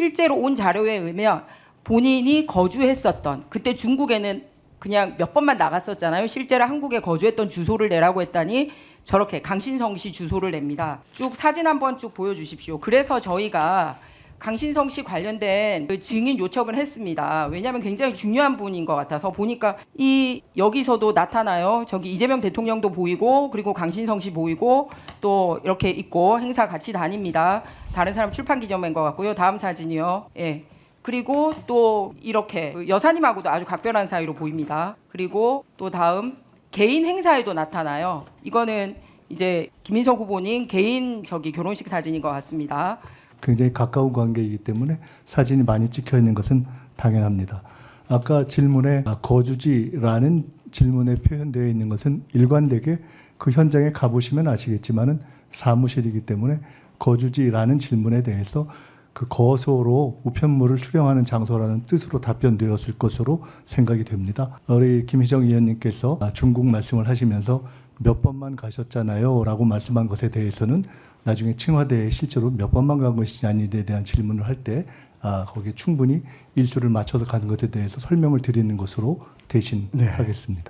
실제로 온 자료에 의하면 본인이 거주했었던 그때 중국에는 그냥 몇 번만 나갔었잖아요. 실제로 한국에 거주했던 주소를 내라고 했더니 저렇게 강신성 씨 주소를 냅니다. 쭉 사진 한번 쭉 보여주십시오. 그래서 저희가 강신성 씨 관련된 그 증인 요청을 했습니다. 왜냐하면 굉장히 중요한 분인 것 같아서 보니까 이 여기서도 나타나요. 저기 이재명 대통령도 보이고 그리고 강신성 씨 보이고 또 이렇게 있고 행사 같이 다닙니다. 다른 사람 출판 기념회인 것 같고요. 다음 사진이요. 예. 그리고 또 이렇게 그 여사님하고도 아주 각별한 사이로 보입니다. 그리고 또 다음 개인 행사에도 나타나요. 이거는 이제 김인석 후보님 개인 저기 결혼식 사진인 것 같습니다. 굉장히 가까운 관계이기 때문에 사진이 많이 찍혀 있는 것은 당연합니다. 아까 질문에 아, 거주지라는 질문에 표현되어 있는 것은 일관되게 그 현장에 가보시면 아시겠지만은 사무실이기 때문에 거주지라는 질문에 대해서 그 거소로 우편물을 수령하는 장소라는 뜻으로 답변되었을 것으로 생각이 됩니다. 우리 김희정 의원님께서 아, 중국 말씀을 하시면서 몇 번만 가셨잖아요 라고 말씀한 것에 대해서는 나중에 청와대에 실제로 몇 번만 간 것이지 아니에 대한 질문을 할 때 아, 거기에 충분히 일수를 맞춰서 가는 것에 대해서 설명을 드리는 것으로 대신 하겠습니다.